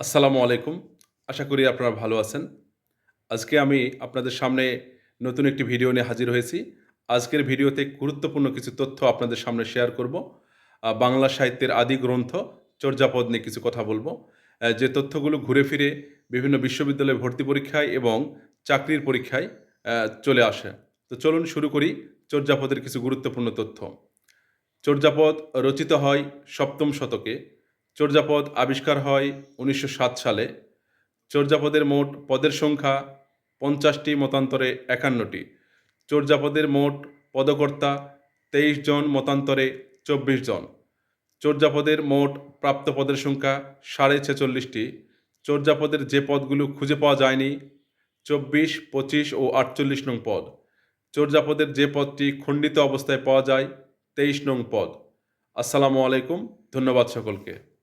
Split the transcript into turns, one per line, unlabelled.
আসসালামু আলাইকুম। আশা করি আপনারা ভালো আছেন। আজকে আমি আপনাদের সামনে নতুন একটি ভিডিও নিয়ে হাজির হয়েছি। আজকের ভিডিওতে গুরুত্বপূর্ণ কিছু তথ্য আপনাদের সামনে শেয়ার করব। বাংলা সাহিত্যের আদি গ্রন্থ চর্যাপদ নিয়ে কিছু কথা বলব। যে তথ্যগুলো ঘুরে ফিরে বিভিন্ন বিশ্ববিদ্যালয়ে ভর্তি পরীক্ষায় এবং চাকরির পরীক্ষায় চলে আসে। তো চলুন শুরু করি চর্যাপদের কিছু গুরুত্বপূর্ণ তথ্য। চর্যাপদ রচিত হয় সপ্তম শতকে। চর্যাপদ আবিষ্কার হয় উনিশশো সাত সালে। চর্যাপদের মোট পদের সংখ্যা পঞ্চাশটি, মতান্তরে একান্নটি। চর্যাপদের মোট পদকর্তা তেইশ জন, মতান্তরে চব্বিশ জন। চর্যাপদের মোট প্রাপ্ত পদের সংখ্যা সাড়ে ছেচল্লিশটি। চর্যাপদের যে পদগুলো খুঁজে পাওয়া যায়নি, চব্বিশ, পঁচিশ ও আটচল্লিশ নং পদ। চর্যাপদের যে পদটি খণ্ডিত অবস্থায় পাওয়া যায়, তেইশ নং পদ। আসসালামু আলাইকুম, ধন্যবাদ সকলকে।